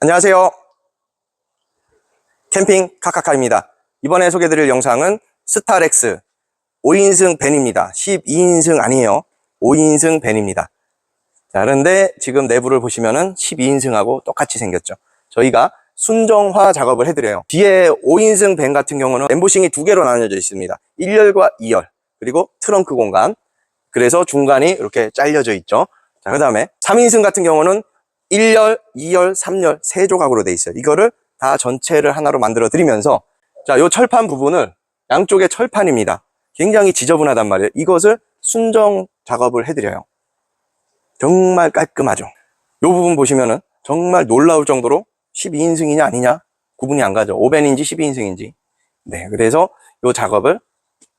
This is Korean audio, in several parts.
안녕하세요. 캠핑 카카카입니다. 이번에 소개드릴 영상은 스타렉스 5인승 밴입니다. 12인승 아니에요. 5인승 밴입니다. 자, 그런데 지금 내부를 보시면은 12인승하고 똑같이 생겼죠. 저희가 순정화 작업을 해드려요. 뒤에 5인승 밴 같은 경우는 엠보싱이 두 개로 나뉘어져 있습니다. 1열과 2열, 그리고 트렁크 공간. 그래서 중간이 이렇게 잘려져 있죠. 자, 그 다음에 3인승 같은 경우는 1열, 2열, 3열 세 조각으로 돼 있어요. 이거를 다 전체를 하나로 만들어 드리면서 자, 요 철판 부분을 양쪽에 철판입니다. 굉장히 지저분하단 말이에요. 이것을 순정 작업을 해드려요. 정말 깔끔하죠. 요 부분 보시면은 정말 놀라울 정도로 12인승이냐 아니냐 구분이 안 가죠. 5벤인지 12인승인지. 네, 그래서 요 작업을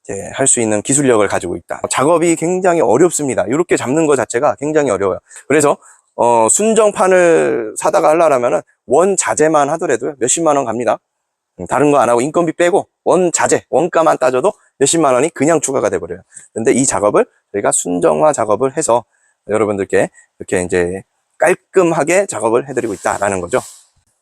이제 할 수 있는 기술력을 가지고 있다. 작업이 굉장히 어렵습니다. 이렇게 잡는 것 자체가 굉장히 어려워요. 그래서 어, 순정판을 사다가 하려면은 원 자재만 하더라도 몇십만 원 갑니다. 음, 다른 거 안 하고 인건비 빼고 원 자재, 원가만 따져도 몇십만 원이 그냥 추가가 돼버려요. 근데 이 작업을 저희가 순정화 작업을 해서 여러분들께 이렇게 이제 깔끔하게 작업을 해드리고 있다라는 거죠.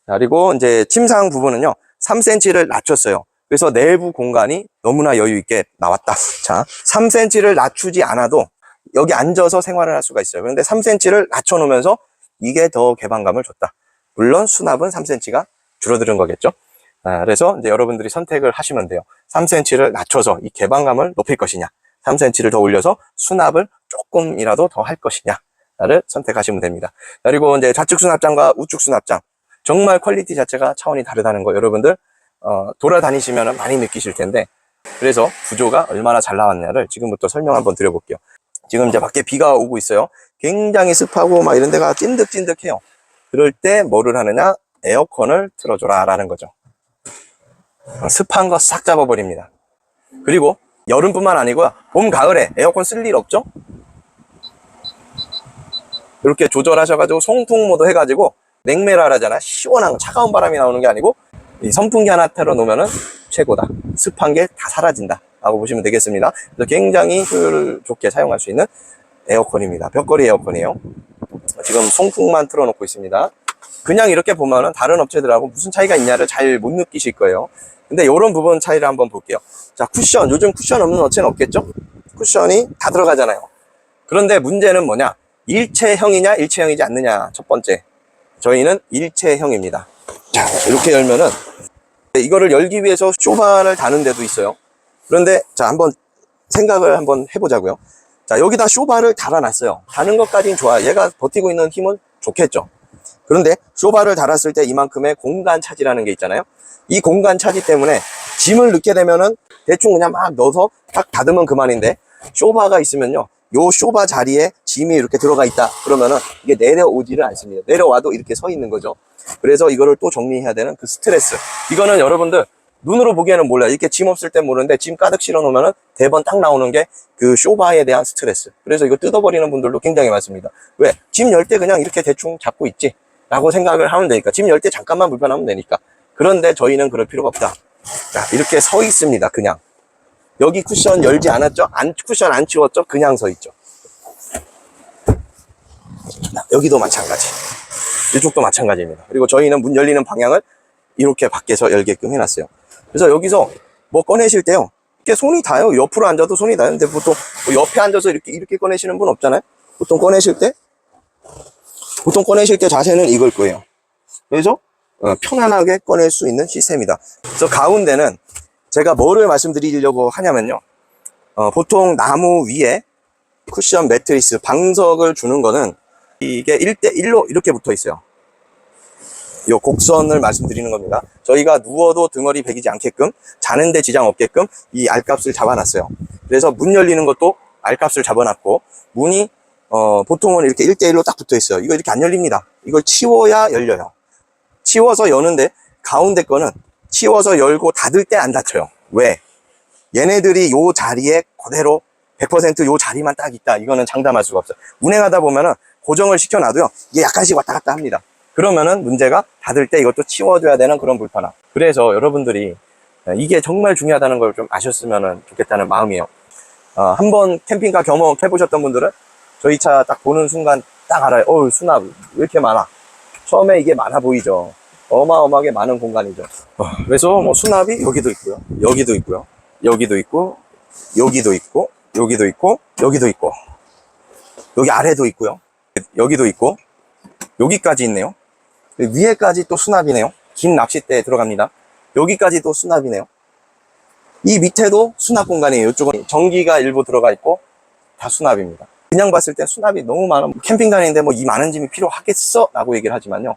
자, 그리고 이제 침상 부분은요, 3cm를 낮췄어요. 그래서 내부 공간이 너무나 여유 있게 나왔다. 자, 3cm를 낮추지 않아도 여기 앉아서 생활을 할 수가 있어요. 그런데 3cm를 낮춰놓으면서 이게 더 개방감을 줬다. 물론 수납은 3cm가 줄어드는 거겠죠. 아, 그래서 이제 여러분들이 선택을 하시면 돼요. 3cm를 낮춰서 이 개방감을 높일 것이냐, 3cm를 더 올려서 수납을 조금이라도 더 할 것이냐를 선택하시면 됩니다. 그리고 이제 좌측 수납장과 우측 수납장 정말 퀄리티 자체가 차원이 다르다는 거 여러분들 어, 돌아다니시면 많이 느끼실 텐데 그래서 구조가 얼마나 잘 나왔냐를 지금부터 설명 한번 드려볼게요. 지금 이제 밖에 비가 오고 있어요. 굉장히 습하고 막 이런 데가 찐득찐득해요. 그럴 때 뭐를 하느냐? 에어컨을 틀어줘라 라는 거죠. 어, 습한 거 싹 잡아버립니다. 그리고 여름뿐만 아니고요. 봄, 가을에 에어컨 쓸 일 없죠? 이렇게 조절하셔가지고 송풍 모드 해가지고 냉매라 하잖아. 시원한 거, 차가운 바람이 나오는 게 아니고 이 선풍기 하나 틀어 놓으면은 최고다. 습한 게 다 사라진다. 라고 보시면 되겠습니다. 그래서 굉장히 효율 좋게 사용할 수 있는 에어컨입니다. 벽걸이 에어컨이에요. 지금 송풍만 틀어놓고 있습니다. 그냥 이렇게 보면은 다른 업체들하고 무슨 차이가 있냐를 잘 못 느끼실 거예요. 근데 이런 부분 차이를 한번 볼게요. 자, 쿠션. 요즘 쿠션 없는 업체는 없겠죠? 쿠션이 다 들어가잖아요. 그런데 문제는 뭐냐? 일체형이냐, 일체형이지 않느냐. 첫 번째. 저희는 일체형입니다. 자, 이렇게 열면은 이거를 열기 위해서 쇼바를 다는 데도 있어요. 그런데 자, 한번 생각을 한번 해보자고요. 자, 여기다 쇼바를 달아놨어요. 다는 것까지는 좋아요. 얘가 버티고 있는 힘은 좋겠죠. 그런데 쇼바를 달았을 때 이만큼의 공간 차지라는 게 있잖아요. 이 공간 차지 때문에 짐을 넣게 되면은 대충 그냥 막 넣어서 딱 닫으면 그만인데 쇼바가 있으면요. 요 쇼바 자리에 짐이 이렇게 들어가 있다. 그러면은 이게 내려오지를 않습니다. 내려와도 이렇게 서 있는 거죠. 그래서 이거를 또 정리해야 되는 그 스트레스. 이거는 여러분들 눈으로 보기에는 몰라요. 이렇게 짐 없을 땐 모르는데 짐 가득 실어 놓으면은 대번 딱 나오는 게 그 쇼바에 대한 스트레스. 그래서 이거 뜯어버리는 분들도 굉장히 많습니다. 왜? 짐 열 때 그냥 이렇게 대충 잡고 있지. 라고 생각을 하면 되니까. 짐 열 때 잠깐만 불편하면 되니까. 그런데 저희는 그럴 필요가 없다. 자, 이렇게 서 있습니다. 그냥. 여기 쿠션 열지 않았죠? 안, 쿠션 안 치웠죠? 그냥 서 있죠. 자, 여기도 마찬가지. 이쪽도 마찬가지입니다. 그리고 저희는 문 열리는 방향을 이렇게 밖에서 열게끔 해놨어요. 그래서 여기서 뭐 꺼내실 때요. 이렇게 손이 닿아요. 옆으로 앉아도 손이 닿는데 보통 뭐 옆에 앉아서 이렇게 이렇게 꺼내시는 분 없잖아요. 보통 꺼내실 때 보통 꺼내실 때 자세는 이걸 거예요. 그래서 어, 편안하게 꺼낼 수 있는 시스템이다. 그래서 가운데는 제가 뭐를 말씀드리려고 하냐면요. 어, 보통 나무 위에 쿠션 매트리스 방석을 주는 거는 이게 1대1로 이렇게 붙어 있어요. 요 곡선을 말씀드리는 겁니다. 저희가 누워도 등허리 베기지 않게끔 자는데 지장 없게끔 이 알값을 잡아놨어요. 그래서 문 열리는 것도 알값을 잡아놨고 문이 어, 보통은 이렇게 1대1로 딱 붙어 있어요. 이거 이렇게 안 열립니다. 이걸 치워야 열려요. 치워서 여는데 가운데 거는 치워서 열고 닫을 때 안 닫혀요. 왜? 얘네들이 요 자리에 그대로 100%요 자리만 딱 있다. 이거는 장담할 수가 없어요. 운행하다 보면은 고정을 시켜놔도요. 이게 약간씩 왔다 갔다 합니다. 그러면은 문제가 닫을 때 이것도 치워줘야 되는 그런 불편함. 그래서 여러분들이 이게 정말 중요하다는 걸 좀 아셨으면 좋겠다는 마음이에요. 어, 한번 캠핑카 경험해보셨던 분들은 저희 차 딱 보는 순간 딱 알아요. 어우, 수납 왜 이렇게 많아? 처음에 이게 많아 보이죠. 어마어마하게 많은 공간이죠. 어, 그래서 뭐 수납이 여기도 있고요. 여기도 있고요. 여기도 있고, 여기도 있고, 여기도 있고, 여기도 있고, 여기 아래도 있고요. 여기도 있고, 여기까지 있네요. 위에까지 또 수납이네요. 긴 낚싯대에 들어갑니다. 여기까지 또 수납이네요. 이 밑에도 수납 공간이에요. 이쪽은 전기가 일부 들어가 있고 다 수납입니다. 그냥 봤을 때 수납이 너무 많아. 캠핑 다니는데 뭐 이 많은 짐이 필요하겠어? 라고 얘기를 하지만요.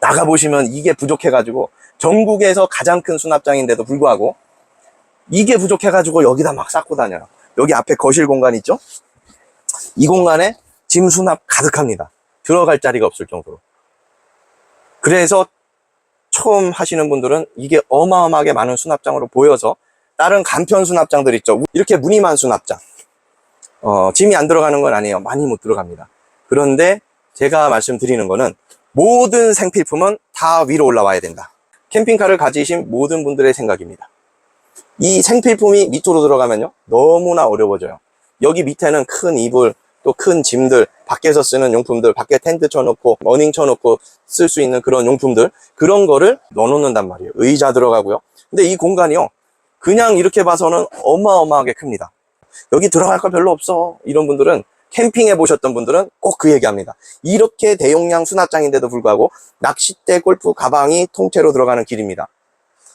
나가보시면 이게 부족해가지고 전국에서 가장 큰 수납장인데도 불구하고 이게 부족해가지고 여기다 막 쌓고 다녀요. 여기 앞에 거실 공간 있죠? 이 공간에 짐 수납 가득합니다. 들어갈 자리가 없을 정도로. 그래서 처음 하시는 분들은 이게 어마어마하게 많은 수납장으로 보여서 다른 간편 수납장들 있죠. 이렇게 무늬만 수납장. 어, 짐이 안 들어가는 건 아니에요. 많이 못 들어갑니다. 그런데 제가 말씀드리는 거는 모든 생필품은 다 위로 올라와야 된다. 캠핑카를 가지신 모든 분들의 생각입니다. 이 생필품이 밑으로 들어가면요. 너무나 어려워져요. 여기 밑에는 큰 이불, 또 큰 짐들, 밖에서 쓰는 용품들, 밖에 텐트 쳐놓고, 머닝 쳐놓고 쓸 수 있는 그런 용품들, 그런 거를 넣어놓는단 말이에요. 의자 들어가고요. 근데 이 공간이요. 그냥 이렇게 봐서는 어마어마하게 큽니다. 여기 들어갈 거 별로 없어. 이런 분들은 캠핑해 보셨던 분들은 꼭 그 얘기합니다. 이렇게 대용량 수납장인데도 불구하고 낚싯대 골프 가방이 통째로 들어가는 길입니다.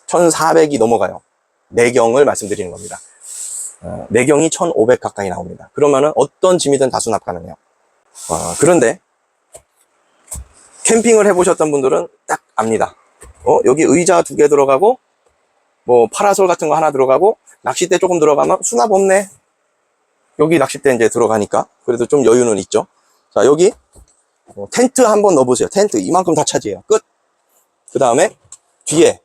1400이 넘어가요. 내경을 말씀드리는 겁니다. 어, 내경이 1500 가까이 나옵니다. 그러면은 어떤 짐이든 다 수납 가능해요. 어, 그런데 캠핑을 해보셨던 분들은 딱 압니다. 어, 여기 의자 두 개 들어가고 뭐 파라솔 같은 거 하나 들어가고 낚싯대 조금 들어가면 수납 없네. 여기 낚싯대 이제 들어가니까 그래도 좀 여유는 있죠. 자 여기 어, 텐트 한번 넣어보세요. 텐트 이만큼 다 차지해요. 끝. 그 다음에 뒤에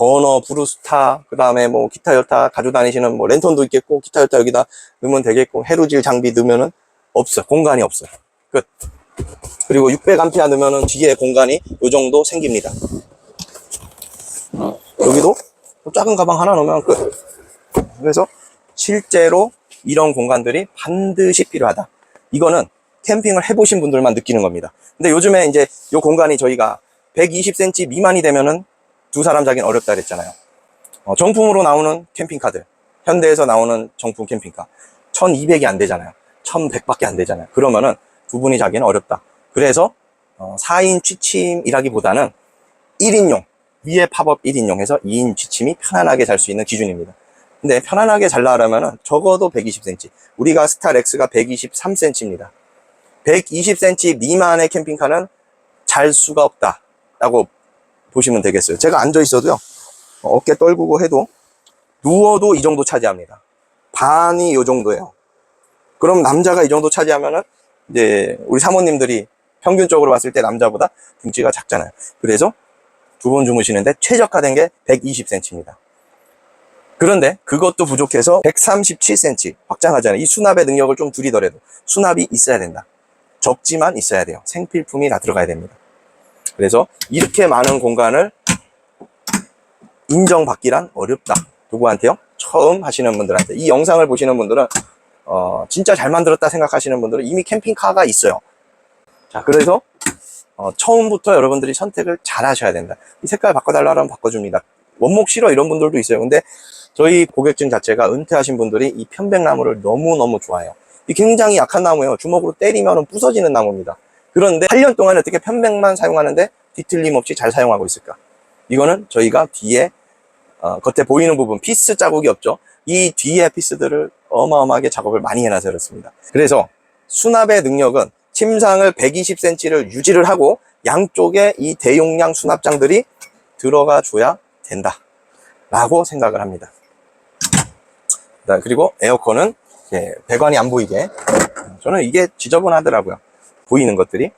버너, 브루스타, 그 다음에 뭐 기타 여타 가지고 다니시는 뭐 랜턴도 있겠고 기타 여타 여기다 넣으면 되겠고 해루질 장비 넣으면은 없어. 공간이 없어요. 끝. 그리고 600A 넣으면은 뒤에 공간이 요 정도 생깁니다. 여기도 또 작은 가방 하나 넣으면 끝. 그래서 실제로 이런 공간들이 반드시 필요하다. 이거는 캠핑을 해보신 분들만 느끼는 겁니다. 근데 요즘에 이제 이 공간이 저희가 120cm 미만이 되면은 두 사람 자기는 어렵다 그랬잖아요. 어, 정품으로 나오는 캠핑카들, 현대에서 나오는 정품 캠핑카, 1200이 안 되잖아요. 1100밖에 안 되잖아요. 그러면은 두 분이 자기는 어렵다. 그래서 어, 4인 취침이라기보다는 1인용, 위에 팝업 1인용 해서 2인 취침이 편안하게 잘 수 있는 기준입니다. 근데 편안하게 잘라려면 적어도 120cm. 우리가 스타렉스가 123cm입니다. 120cm 미만의 캠핑카는 잘 수가 없다 라고 보시면 되겠어요. 제가 앉아 있어도요. 어깨 떨구고 해도 누워도 이 정도 차지합니다. 반이 이 정도예요. 그럼 남자가 이 정도 차지하면은 이제 우리 사모님들이 평균적으로 봤을 때 남자보다 둥치가 작잖아요. 그래서 두분 주무시는데 최적화된 게 120cm입니다. 그런데 그것도 부족해서 137cm 확장하잖아요. 이 수납의 능력을 좀 줄이더라도 수납이 있어야 된다. 적지만 있어야 돼요. 생필품이 다 들어가야 됩니다. 그래서 이렇게 많은 공간을 인정받기란 어렵다. 누구한테요? 처음 하시는 분들한테. 이 영상을 보시는 분들은 어, 진짜 잘 만들었다 생각하시는 분들은 이미 캠핑카가 있어요. 자, 그래서 어, 처음부터 여러분들이 선택을 잘 하셔야 된다. 이 색깔 바꿔달라면 바꿔줍니다. 원목 싫어 이런 분들도 있어요. 근데 저희 고객진 자체가 은퇴하신 분들이 이 편백나무를 너무너무 좋아해요. 이 굉장히 약한 나무예요. 주먹으로 때리면 부서지는 나무입니다. 그런데 8년 동안 어떻게 편백만 사용하는데 뒤틀림 없이 잘 사용하고 있을까? 이거는 저희가 뒤에 어, 겉에 보이는 부분 피스 자국이 없죠. 이 뒤에 피스들을 어마어마하게 작업을 많이 해놔서 그렇습니다. 그래서 수납의 능력은 침상을 120cm를 유지를 하고 양쪽에 이 대용량 수납장들이 들어가 줘야 된다. 라고 생각을 합니다. 그리고 에어컨은 예, 배관이 안 보이게 저는 이게 지저분하더라고요. 보이는 것들이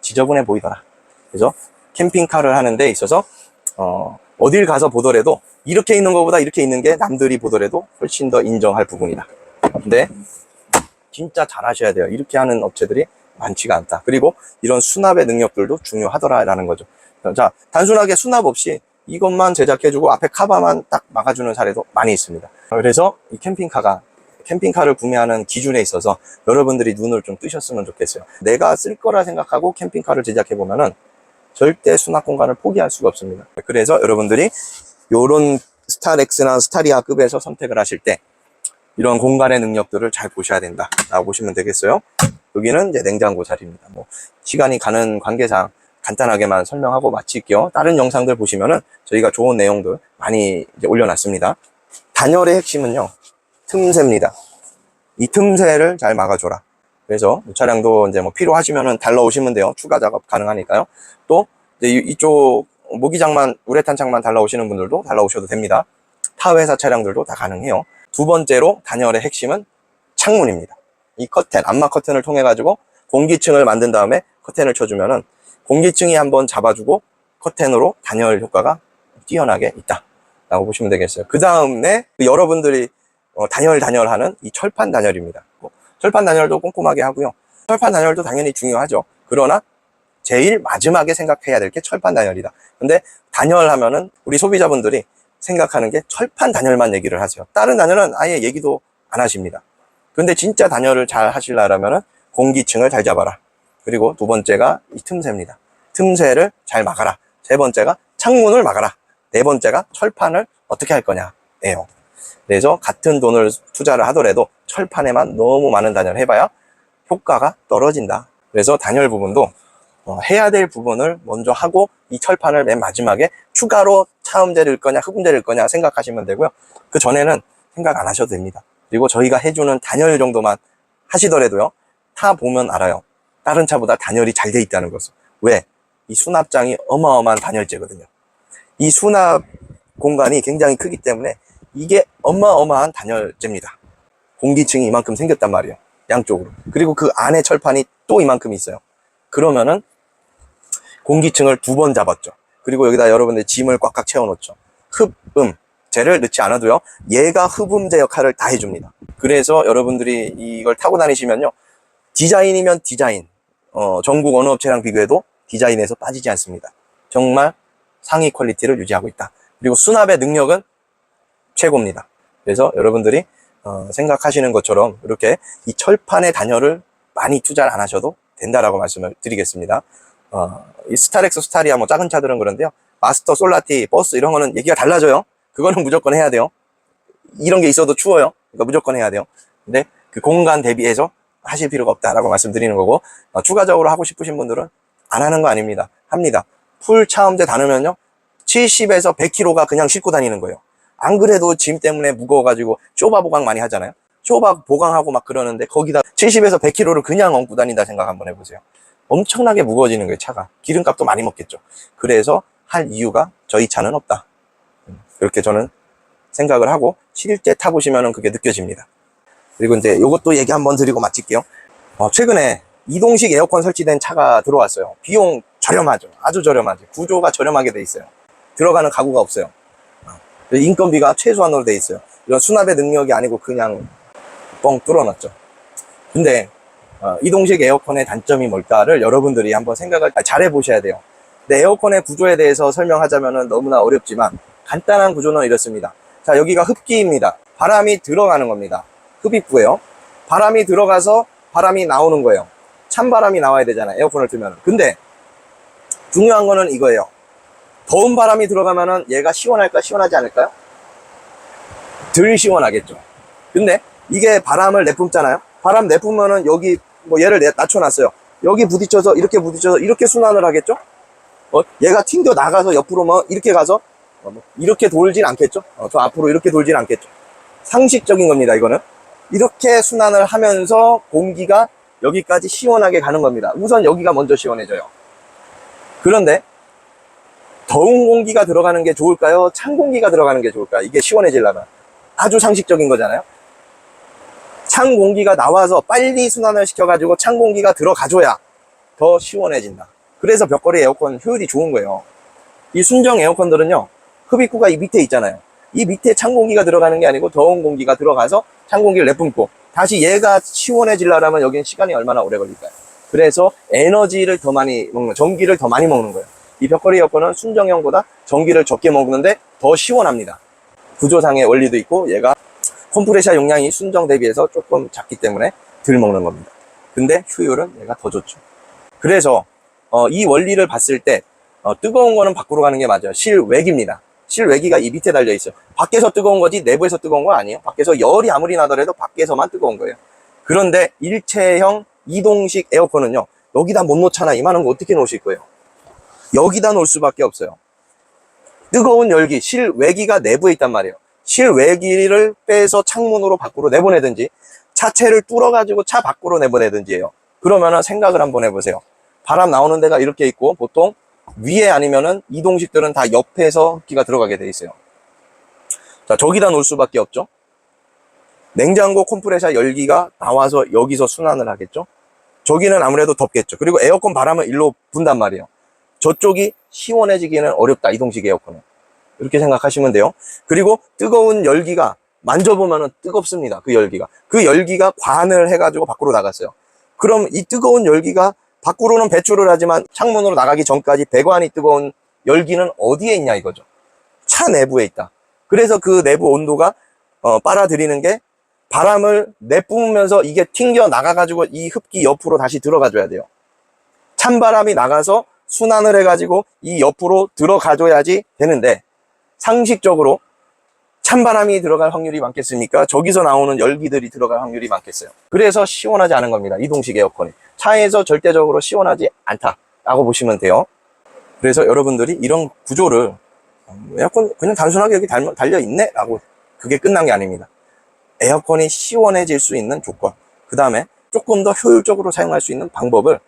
지저분해 보이더라. 그래서 캠핑카를 하는 데 있어서 어, 어딜 가서 보더라도 이렇게 있는 것보다 이렇게 있는 게 남들이 보더라도 훨씬 더 인정할 부분이다. 근데 진짜 잘 하셔야 돼요. 이렇게 하는 업체들이 많지가 않다. 그리고 이런 수납의 능력들도 중요하더라라는 거죠. 자, 단순하게 수납 없이 이것만 제작해주고 앞에 카바만 딱 막아주는 사례도 많이 있습니다. 그래서 이 캠핑카가 캠핑카를 구매하는 기준에 있어서 여러분들이 눈을 좀 뜨셨으면 좋겠어요. 내가 쓸 거라 생각하고 캠핑카를 제작해 보면은 절대 수납 공간을 포기할 수가 없습니다. 그래서 여러분들이 요런 스타렉스나 스타리아급에서 선택을 하실 때 이런 공간의 능력들을 잘 보셔야 된다 라고 보시면 되겠어요. 여기는 이제 냉장고 자리입니다. 뭐 시간이 가는 관계상 간단하게만 설명하고 마칠게요. 다른 영상들 보시면은 저희가 좋은 내용들 많이 올려놨습니다. 단열의 핵심은요, 틈새입니다. 이 틈새를 잘 막아줘라. 그래서 이 차량도 이제 뭐 필요하시면은 달라오시면 돼요. 추가 작업 가능하니까요. 또 이쪽 모기장만 우레탄 창만 달라오시는 분들도 달라오셔도 됩니다. 타 회사 차량들도 다 가능해요. 두 번째로 단열의 핵심은 창문입니다. 이 커튼, 안마 커튼을 통해 가지고 공기층을 만든 다음에 커튼을 쳐주면은 공기층이 한번 잡아주고 커튼으로 단열 효과가 뛰어나게 있다 라고 보시면 되겠어요. 그 다음에 여러분들이 어, 단열 단열하는 이 철판 단열입니다. 뭐, 철판 단열도 꼼꼼하게 하고요. 철판 단열도 당연히 중요하죠. 그러나 제일 마지막에 생각해야 될 게 철판 단열이다. 근데 단열하면은 우리 소비자분들이 생각하는 게 철판 단열만 얘기를 하세요. 다른 단열은 아예 얘기도 안 하십니다. 근데 진짜 단열을 잘 하시려면은 공기층을 잘 잡아라. 그리고 두 번째가 이 틈새입니다. 틈새를 잘 막아라. 세 번째가 창문을 막아라. 네 번째가 철판을 어떻게 할 거냐예요. 그래서 같은 돈을 투자를 하더라도 철판에만 너무 많은 단열을 해봐야 효과가 떨어진다. 그래서 단열 부분도 어, 해야 될 부분을 먼저 하고 이 철판을 맨 마지막에 추가로 차음제를 거냐 흡음제를 거냐 생각하시면 되고요. 그 전에는 생각 안 하셔도 됩니다. 그리고 저희가 해주는 단열 정도만 하시더라도요. 타 보면 알아요. 다른 차보다 단열이 잘 돼 있다는 것을. 왜? 이 수납장이 어마어마한 단열재거든요. 이 수납 공간이 굉장히 크기 때문에 이게 어마어마한 단열재입니다. 공기층이 이만큼 생겼단 말이에요. 양쪽으로. 그리고 그 안에 철판이 또 이만큼 있어요. 그러면은 공기층을 두 번 잡았죠. 그리고 여기다 여러분들 짐을 꽉꽉 채워놓죠. 흡음. 쟤를 넣지 않아도요. 얘가 흡음제 역할을 다 해줍니다. 그래서 여러분들이 이걸 타고 다니시면요. 디자인이면 디자인. 어, 전국 어느 업체랑 비교해도 디자인에서 빠지지 않습니다. 정말 상위 퀄리티를 유지하고 있다. 그리고 수납의 능력은 최고입니다. 그래서 여러분들이 어, 생각하시는 것처럼 이렇게 이 철판의 단열을 많이 투자를 안 하셔도 된다라고 말씀을 드리겠습니다. 어, 이 스타렉스, 스타리아 뭐 작은 차들은 그런데요. 마스터, 솔라티, 버스 이런 거는 얘기가 달라져요. 그거는 무조건 해야 돼요. 이런 게 있어도 추워요. 그러니까 무조건 해야 돼요. 근데 그 공간 대비해서 하실 필요가 없다라고 말씀드리는 거고 어, 추가적으로 하고 싶으신 분들은 안 하는 거 아닙니다. 합니다. 풀 차음제 다누면요 70에서 100kg가 그냥 싣고 다니는 거예요. 안 그래도 짐 때문에 무거워가지고 쇼바 보강 많이 하잖아요. 쇼바 보강하고 막 그러는데 거기다 70에서 100kg를 그냥 얹고 다닌다 생각 한번 해보세요. 엄청나게 무거워지는 거예요, 차가. 기름값도 많이 먹겠죠. 그래서 할 이유가 저희 차는 없다. 음, 그렇게 저는 생각을 하고 실제 타보시면 그게 느껴집니다. 그리고 이제 이것도 얘기 한번 드리고 마칠게요. 어, 최근에 이동식 에어컨 설치된 차가 들어왔어요. 비용 저렴하죠. 아주 저렴하죠. 구조가 저렴하게 돼 있어요. 들어가는 가구가 없어요. 어, 인건비가 최소한으로 돼 있어요. 이런 수납의 능력이 아니고 그냥 뻥 뚫어놨죠. 근데 어, 이동식 에어컨의 단점이 뭘까를 여러분들이 한번 생각을 잘 해보셔야 돼요. 근데 에어컨의 구조에 대해서 설명하자면 너무나 어렵지만 간단한 구조는 이렇습니다. 자 여기가 흡기입니다. 바람이 들어가는 겁니다. 흡입구예요. 바람이 들어가서 바람이 나오는 거예요. 찬바람이 나와야 되잖아요. 에어컨을 틀면. 근데 중요한 거는 이거예요. 더운 바람이 들어가면은 얘가 시원할까 시원하지 않을까요? 덜 시원하겠죠. 근데 이게 바람을 내뿜잖아요. 바람 내뿜으면은 여기 뭐 얘를 내- 낮춰놨어요. 여기 부딪혀서 이렇게 부딪혀서 이렇게 순환을 하겠죠? 어, 얘가 튕겨 나가서 옆으로 뭐 이렇게 가서 어, 뭐 이렇게 돌진 않겠죠? 어, 저 앞으로 이렇게 돌진 않겠죠? 상식적인 겁니다. 이거는 이렇게 순환을 하면서 공기가 여기까지 시원하게 가는 겁니다. 우선 여기가 먼저 시원해져요. 그런데 더운 공기가 들어가는 게 좋을까요? 찬 공기가 들어가는 게 좋을까요? 이게 시원해지려면 아주 상식적인 거잖아요. 찬 공기가 나와서 빨리 순환을 시켜가지고 찬 공기가 들어가줘야 더 시원해진다. 그래서 벽걸이 에어컨 효율이 좋은 거예요. 이 순정 에어컨들은요, 흡입구가 이 밑에 있잖아요. 이 밑에 찬 공기가 들어가는 게 아니고 더운 공기가 들어가서 찬 공기를 내뿜고 다시 얘가 시원해지려면 여기는 시간이 얼마나 오래 걸릴까요? 그래서 에너지를 더 많이 먹는, 전기를 더 많이 먹는 거예요. 이 벽걸이 에어컨은 순정형보다 전기를 적게 먹는데 더 시원합니다. 구조상의 원리도 있고 얘가 컴프레셔 용량이 순정 대비해서 조금 작기 때문에 덜 먹는 겁니다. 근데 효율은 얘가 더 좋죠. 그래서 어, 이 원리를 봤을 때 어, 뜨거운 거는 밖으로 가는 게 맞아요. 실외기입니다. 실외기가 이 밑에 달려 있어요. 밖에서 뜨거운 거지 내부에서 뜨거운 거 아니에요. 밖에서 열이 아무리 나더라도 밖에서만 뜨거운 거예요. 그런데 일체형 이동식 에어컨은요. 여기다 못 놓잖아. 이만한 거 어떻게 놓으실 거예요? 여기다 놓을 수밖에 없어요. 뜨거운 열기, 실외기가 내부에 있단 말이에요. 실외기를 빼서 창문으로 밖으로 내보내든지 차체를 뚫어가지고 차 밖으로 내보내든지 해요. 그러면은 생각을 한번 해보세요. 바람 나오는 데가 이렇게 있고 보통 위에 아니면은 이동식들은 다 옆에서 흡기가 들어가게 돼 있어요. 자, 저기다 놓을 수밖에 없죠. 냉장고 컴프레셔 열기가 나와서 여기서 순환을 하겠죠. 저기는 아무래도 덥겠죠. 그리고 에어컨 바람은 일로 분단 말이에요. 저쪽이 시원해지기는 어렵다. 이동식 에어컨은. 이렇게 생각하시면 돼요. 그리고 뜨거운 열기가 만져보면 뜨겁습니다. 그 열기가. 그 열기가 관을 해가지고 밖으로 나갔어요. 그럼 이 뜨거운 열기가 밖으로는 배출을 하지만 창문으로 나가기 전까지 배관이 뜨거운 열기는 어디에 있냐 이거죠. 차 내부에 있다. 그래서 그 내부 온도가 어, 빨아들이는 게 바람을 내뿜으면서 이게 튕겨 나가가지고 이 흡기 옆으로 다시 들어가줘야 돼요. 찬바람이 나가서 순환을 해가지고 이 옆으로 들어가줘야지 되는데 상식적으로 찬바람이 들어갈 확률이 많겠습니까? 저기서 나오는 열기들이 들어갈 확률이 많겠어요. 그래서 시원하지 않은 겁니다. 이동식 에어컨이. 차에서 절대적으로 시원하지 않다라고 보시면 돼요. 그래서 여러분들이 이런 구조를 음, 에어컨 그냥 단순하게 여기 달- 달려있네? 라고 그게 끝난 게 아닙니다. 에어컨이 시원해질 수 있는 조건, 그 다음에 조금 더 효율적으로 사용할 수 있는 방법을 어,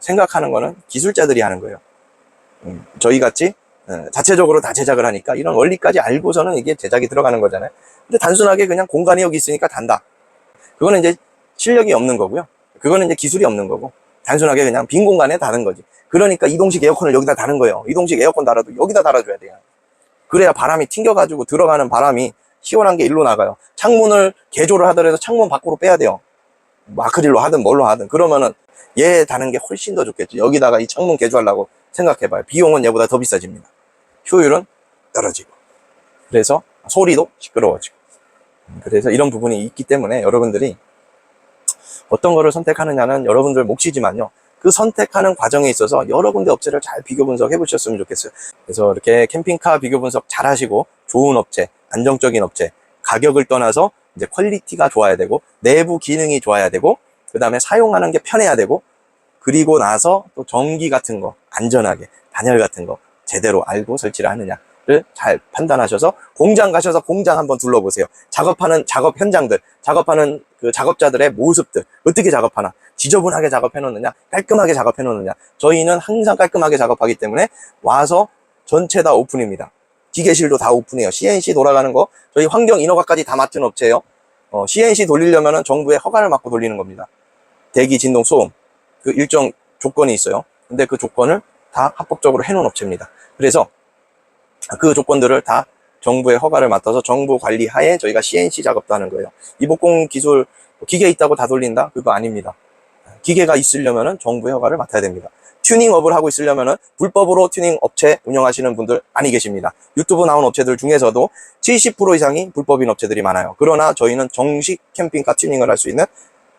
생각하는 거는 기술자들이 하는 거예요. 음, 저희 같이 어, 자체적으로 다 제작을 하니까 이런 원리까지 알고서는 이게 제작이 들어가는 거잖아요. 근데 단순하게 그냥 공간이 여기 있으니까 단다. 그거는 이제 실력이 없는 거고요. 그거는 이제 기술이 없는 거고 단순하게 그냥 빈 공간에 다는 거지. 그러니까 이동식 에어컨을 여기다 다는 거예요. 이동식 에어컨 달아도 여기다 달아줘야 돼요. 그래야 바람이 튕겨가지고 들어가는 바람이 시원한 게 일로 나가요. 창문을 개조를 하더라도 창문 밖으로 빼야 돼요. 뭐 아크릴로 하든 뭘로 하든 그러면은 얘 다는 게 훨씬 더 좋겠죠. 여기다가 이 창문 개조하려고 생각해봐요. 비용은 얘보다 더 비싸집니다. 효율은 떨어지고. 그래서 소리도 시끄러워지고. 그래서 이런 부분이 있기 때문에 여러분들이 어떤 거를 선택하느냐는 여러분들 몫이지만요. 그 선택하는 과정에 있어서 여러 군데 업체를 잘 비교 분석해 보셨으면 좋겠어요. 그래서 이렇게 캠핑카 비교 분석 잘 하시고 좋은 업체, 안정적인 업체, 가격을 떠나서 이제 퀄리티가 좋아야 되고 내부 기능이 좋아야 되고 그 다음에 사용하는 게 편해야 되고 그리고 나서 또 전기 같은 거 안전하게 단열 같은 거 제대로 알고 설치를 하느냐를 잘 판단하셔서 공장 가셔서 공장 한번 둘러보세요. 작업하는 작업 현장들, 작업하는 그 작업자들의 모습들 어떻게 작업하나 지저분하게 작업해 놓느냐 깔끔하게 작업해 놓느냐 저희는 항상 깔끔하게 작업하기 때문에 와서 전체 다 오픈입니다. 기계실도 다 오픈해요. CNC 돌아가는 거 저희 환경 인허가까지 다 맡은 업체예요. 어, CNC 돌리려면은 정부의 허가를 받고 돌리는 겁니다. 대기, 진동, 소음 그 일정 조건이 있어요. 근데 그 조건을 다 합법적으로 해놓은 업체입니다. 그래서 그 조건들을 다 정부의 허가를 맡아서 정부 관리 하에 저희가 CNC 작업도 하는 거예요. 이복공 기술 기계 있다고 다 돌린다? 그거 아닙니다. 기계가 있으려면은 정부의 허가를 맡아야 됩니다. 튜닝업을 하고 있으려면은 불법으로 튜닝 업체 운영하시는 분들 많이 계십니다. 유튜브 나온 업체들 중에서도 70% 이상이 불법인 업체들이 많아요. 그러나 저희는 정식 캠핑카 튜닝을 할 수 있는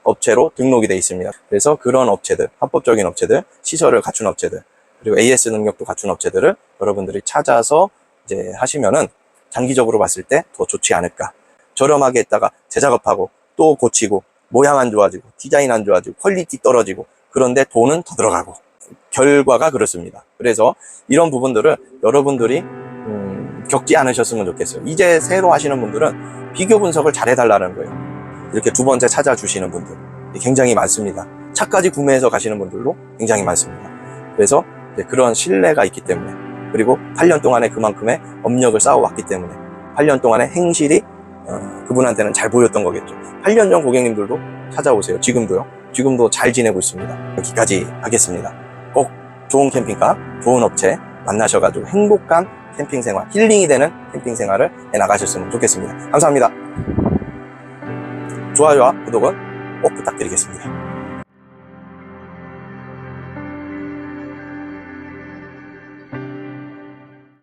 업체로 등록이 돼 있습니다. 그래서 그런 업체들, 합법적인 업체들, 시설을 갖춘 업체들, 그리고 AS 능력도 갖춘 업체들을 여러분들이 찾아서 이제 하시면은 장기적으로 봤을 때 더 좋지 않을까. 저렴하게 했다가 재작업하고 또 고치고 모양 안 좋아지고 디자인 안 좋아지고 퀄리티 떨어지고 그런데 돈은 더 들어가고 결과가 그렇습니다. 그래서 이런 부분들을 여러분들이 음, 겪지 않으셨으면 좋겠어요. 이제 새로 하시는 분들은 비교 분석을 잘 해달라는 거예요. 이렇게 두 번째 찾아주시는 분들 굉장히 많습니다. 차까지 구매해서 가시는 분들도 굉장히 많습니다. 그래서 그런 신뢰가 있기 때문에 그리고 8년 동안에 그만큼의 업력을 쌓아왔기 때문에 8년 동안의 행실이 어, 그분한테는 잘 보였던 거겠죠. 8년 전 고객님들도 찾아오세요. 지금도요. 지금도 잘 지내고 있습니다. 여기까지 하겠습니다. 꼭 좋은 캠핑카, 좋은 업체 만나셔가지고 행복한 캠핑 생활, 힐링이 되는 캠핑 생활을 해 나가셨으면 좋겠습니다. 감사합니다. 좋아요와 구독은 꼭 부탁드리겠습니다.